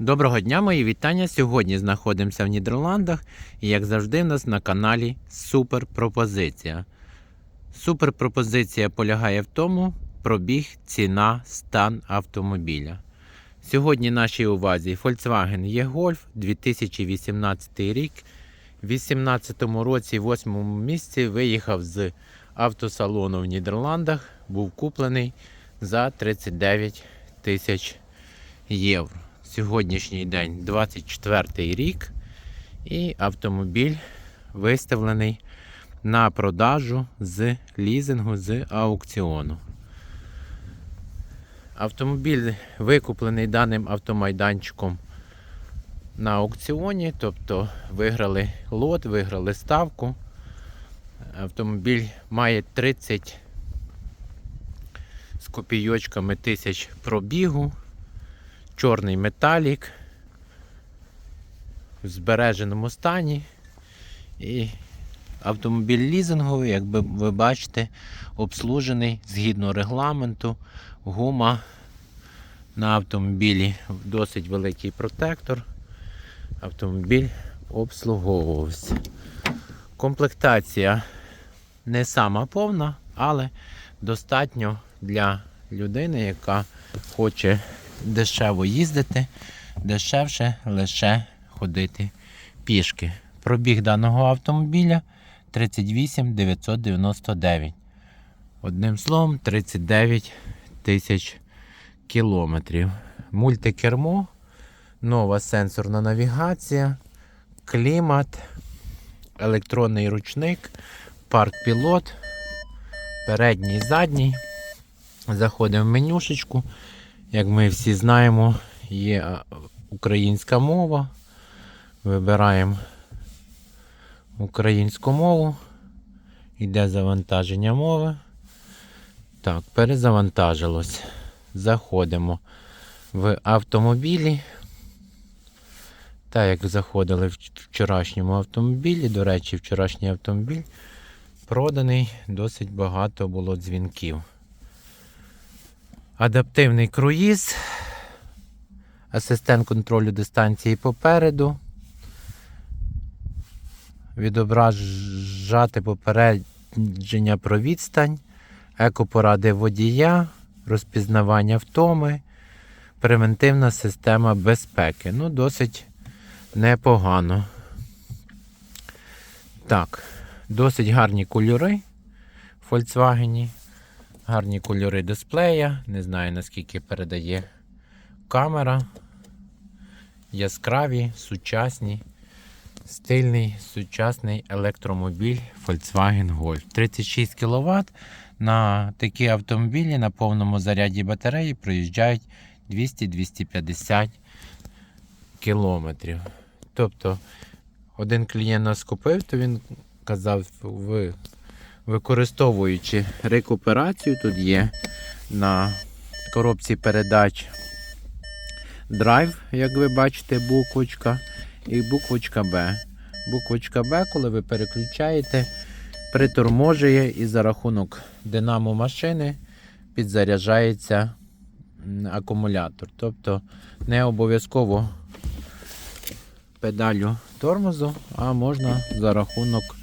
Доброго дня, мої вітання. Сьогодні знаходимося в Нідерландах і, як завжди, в нас на каналі Супер Пропозиція. Супер пропозиція полягає в тому, пробіг, ціна, стан автомобіля. Сьогодні нашій увазі Volkswagen E-Golf 2018 рік. У 2018 році, в 8 місці, виїхав з автосалону в Нідерландах, був куплений за 39 тисяч євро. Сьогоднішній день 24 рік, і автомобіль виставлений на продажу з лізингу з аукціону. Автомобіль викуплений даним автомайданчиком на аукціоні, тобто виграли лот, виграли ставку. Автомобіль має 30 з копійочками тисяч пробігу чорний металік в збереженому стані. І автомобіль лізинговий, як ви бачите, обслужений згідно регламенту. Гума на автомобілі досить великий протектор. Автомобіль обслуговувався. Комплектація не сама повна, але достатньо для людини, яка хоче дешево їздити, дешевше лише ходити пішки. Пробіг даного автомобіля 38 999. Одним словом, 39 тисяч кілометрів. Мультикермо, нова сенсорна навігація, клімат, електронний ручник, парк-пілот, передній задній. Заходимо в менюшечку. Як ми всі знаємо, є українська мова. Вибираємо українську мову. Йде завантаження мови. Так, перезавантажилось. Заходимо в автомобілі. Так, як заходили в вчорашньому автомобілі, до речі, вчорашній автомобіль проданий, досить багато було дзвінків. Адаптивний круїз, асистент контролю дистанції попереду, відображати попередження про відстань, екопоради водія, розпізнавання втоми, превентивна система безпеки. Ну, досить непогано. Так, досить гарні кольори в Volkswagen. Гарні кольори дисплея. Не знаю наскільки передає камера. Яскраві, сучасні, стильний, сучасний електромобіль Volkswagen Golf. 36 кВт. На такі автомобілі на повному заряді батареї проїжджають 200-250 кілометрів. Тобто, один клієнт нас купив, то він казав, ви використовуючи рекуперацію, тут є на коробці передач драйв, як ви бачите, буквочка і буквочка Б. Буквочка Б, коли ви переключаєте, приторможує і за рахунок динамо машини підзаряджається акумулятор. Тобто не обов'язково педалю тормозу, а можна за рахунок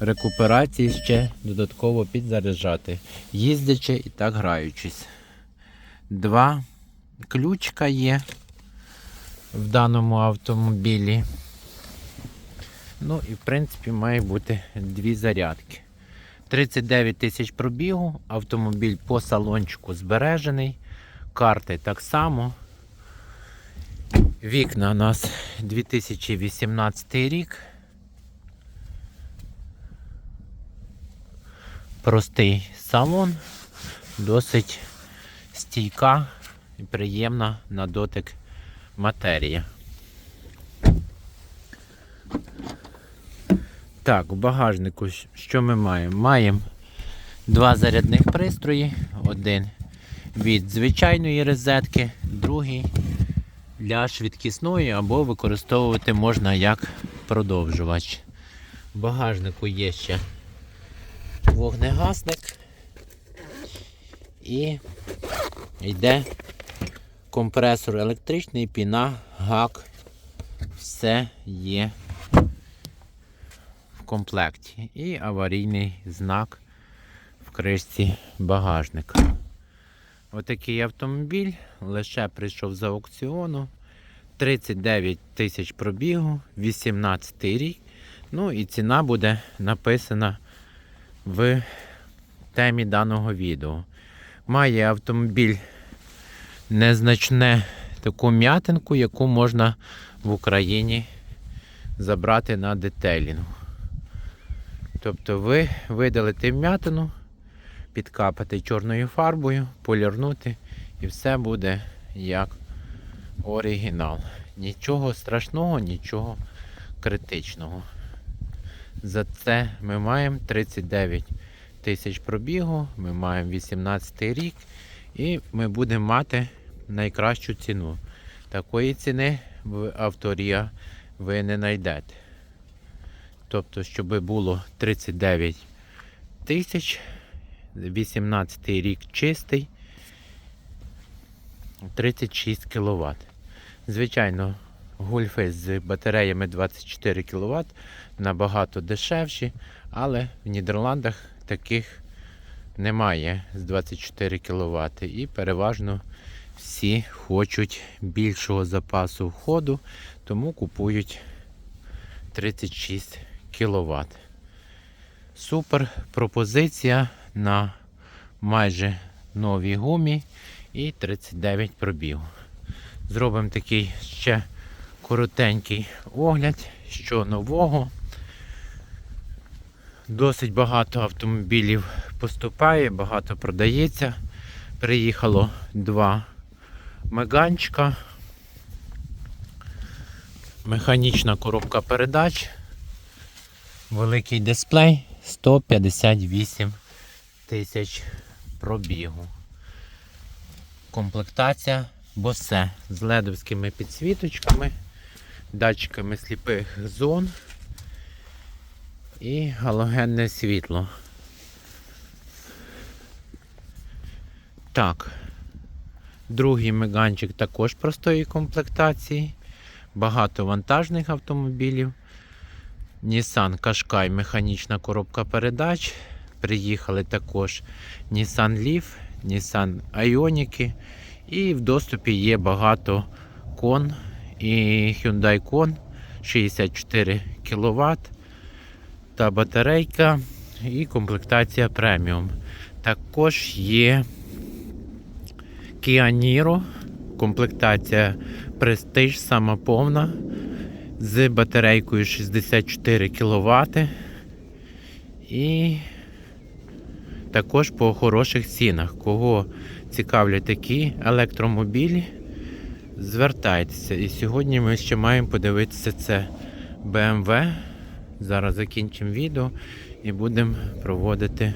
рекуперації ще додатково підзаряджати, їздячи і так граючись. Два ключка є в даному автомобілі. Ну і в принципі має бути дві зарядки. 39 тисяч пробігу, автомобіль по салончику збережений, карти так само. Вікна у нас 2018 рік. Простий салон, досить стійка і приємна на дотик матерія. Так, у багажнику що ми маємо? Маємо два зарядних пристрої, один від звичайної розетки, другий для швидкісної або використовувати можна як продовжувач. В багажнику є ще вогнегасник і йде компресор електричний, піна, гак. Все є в комплекті. І аварійний знак в кришці багажника. Отакий автомобіль лише прийшов з аукціону. 39 тисяч пробігу, 18 рік. Ну і ціна буде написана в темі даного відео. Має автомобіль незначне таку м'ятинку, яку можна в Україні забрати на детелінг. Тобто ви видалите вм'ятину, підкапати чорною фарбою, полірнути і все буде як оригінал. Нічого страшного, нічого критичного. За це ми маємо 39 тисяч пробігу, ми маємо 18 рік і ми будемо мати найкращу ціну. Такої ціни в авторія ви не знайдете. Тобто, щоб було 39 тисяч, 18 рік чистий, 36 кВт. Звичайно, гульфи з батареями 24 кВт набагато дешевші, але в Нідерландах таких немає з 24 кВт. І переважно всі хочуть більшого запасу входу, тому купують 36 кВт. Супер пропозиція на майже новій гумі і 39 пробіг. Зробимо такий ще коротенький огляд, що нового. Досить багато автомобілів поступає, багато продається. Приїхало два меганчика. Механічна коробка передач. Великий дисплей 158 тисяч пробігу. Комплектація босе з ледовськими підсвіточками, датчиками сліпих зон і галогенне світло. Так, другий меганчик також простої комплектації. Багато вантажних автомобілів. Nissan Qashqai механічна коробка передач. Приїхали також Nissan Leaf, Nissan Ioniq. І в доступі є багато кон і Hyundai Kona 64 кВт та батарейка і комплектація преміум. Також є Kia Niro, комплектація Prestige сама повна з батарейкою 64 кВт. І також по хороших цінах. Кого цікавлять такі електромобілі, звертайтеся. І сьогодні ми ще маємо подивитися це BMW. Зараз закінчимо відео і будемо проводити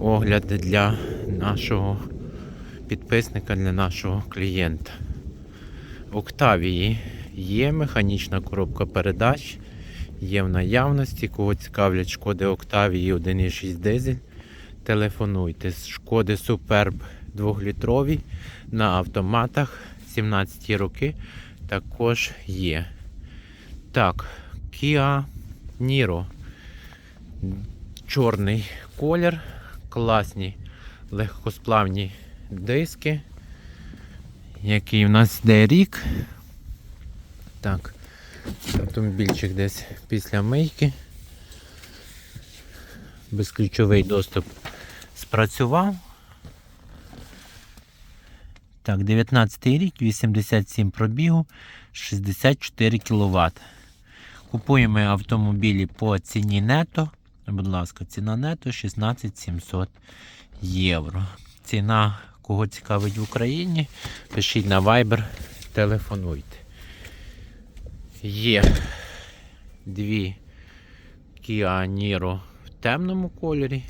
огляд для нашого підписника, для нашого клієнта. Октавії є механічна коробка передач, є в наявності. Кого цікавлять шкоди Октавії 1,6 дизель. Телефонуйте шкоди Superb 2-літрові на автоматах 17 роки також є. Так, Kia Niro. Чорний колір, класні легкосплавні диски. Який у нас йде рік. Так, автомобільчик десь після мийки. Безключовий доступ спрацював. Так, 19 рік, 87 пробігу, 64 кВт. Купуємо автомобілі по ціні нето. Будь ласка, ціна нето 16 700 євро. Ціна, кого цікавить в Україні, пишіть на Viber, телефонуйте. Є дві Kia Niro в темному кольорі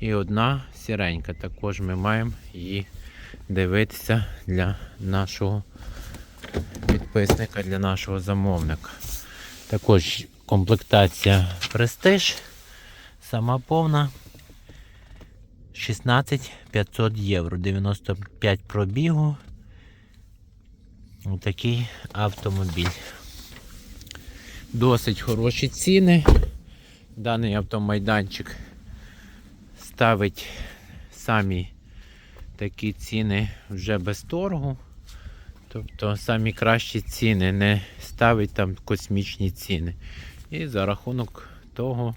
і одна сіренька. Також ми маємо її дивитися для нашого підписника, для нашого замовника. Також комплектація Prestige, сама повна 16 500 євро, 95 пробігу Отакий автомобіль. Досить хороші ціни. Даний автомайданчик ставить самі такі ціни вже без торгу. Тобто самі кращі ціни, не ставить там космічні ціни. І за рахунок того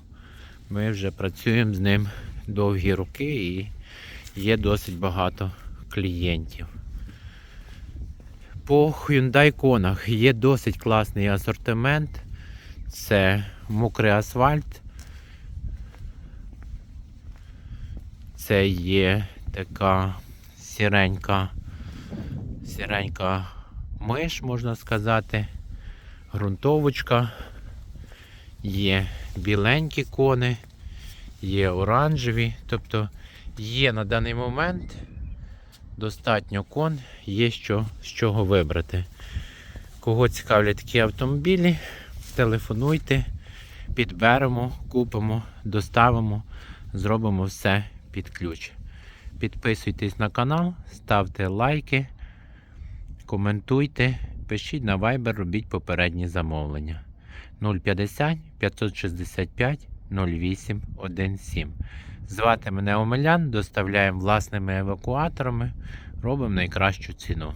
ми вже працюємо з ним довгі роки і є досить багато клієнтів. По Hyundai Конах є досить класний асортимент. Це мокрий асфальт. Це є така сіренька, сіренька миш, можна сказати, ґрунтовочка. Є біленькі кони, є оранжеві. Тобто є на даний момент достатньо кон, є що, з чого вибрати. Кого цікавлять такі автомобілі, телефонуйте, підберемо, купимо, доставимо, зробимо все під ключ. Підписуйтесь на канал, ставте лайки, коментуйте, пишіть на Viber, робіть попередні замовлення. 050 565 0817. Звати мене Омелян, доставляємо власними евакуаторами, робимо найкращу ціну.